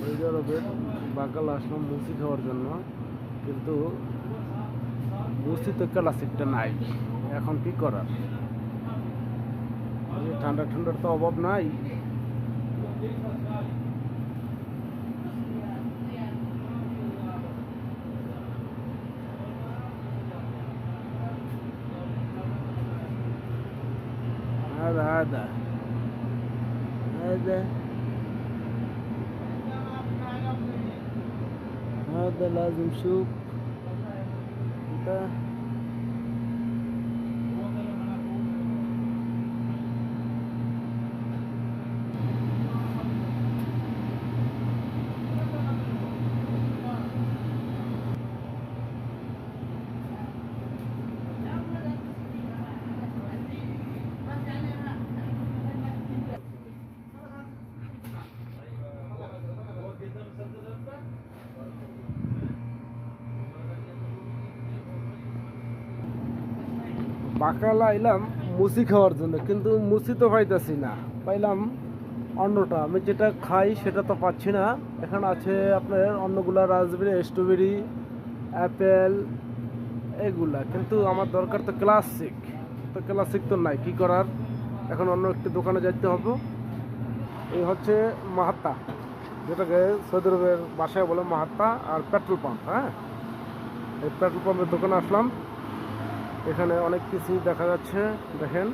Saudi আরবের বাকাল আসলাম মুসি খাওয়ার জন্য কিন্তু মুসিতে ক্লাসিকটা নাই এখন কি করার এই ঠান্ডা ঠান্ডার তো অভাব নাই هذا هذا هذا هذا لازم شوف انت বাকালা এলাম, মুসি খাওয়ার জন্য, কিন্তু মুসি তো পাইতেছি না। পাইলাম অন্যটা আমি যেটা খাই সেটা তো পাচ্ছি না। এখানে আছে আপনার অন্যগুলা রাজবেরি স্ট্রবেরি, অ্যাপেল, এগুলা। কিন্তু আমার দরকার তো ক্লাসিক। তো ক্লাসিক তো নাই, কি করার? এখন অন্য একটি দোকানে যাইতে হবে। এই হচ্ছে মাহাত্তা। যেটাকে সৌদি আরবের বাসায় বলে মাহাত্তা আর পেট্রোল পাম্প হ্যাঁ? এই পেট্রোল পাম্পের দোকানে আসলাম। এখানে অনেক কিছুই দেখা যাচ্ছে দেখেন।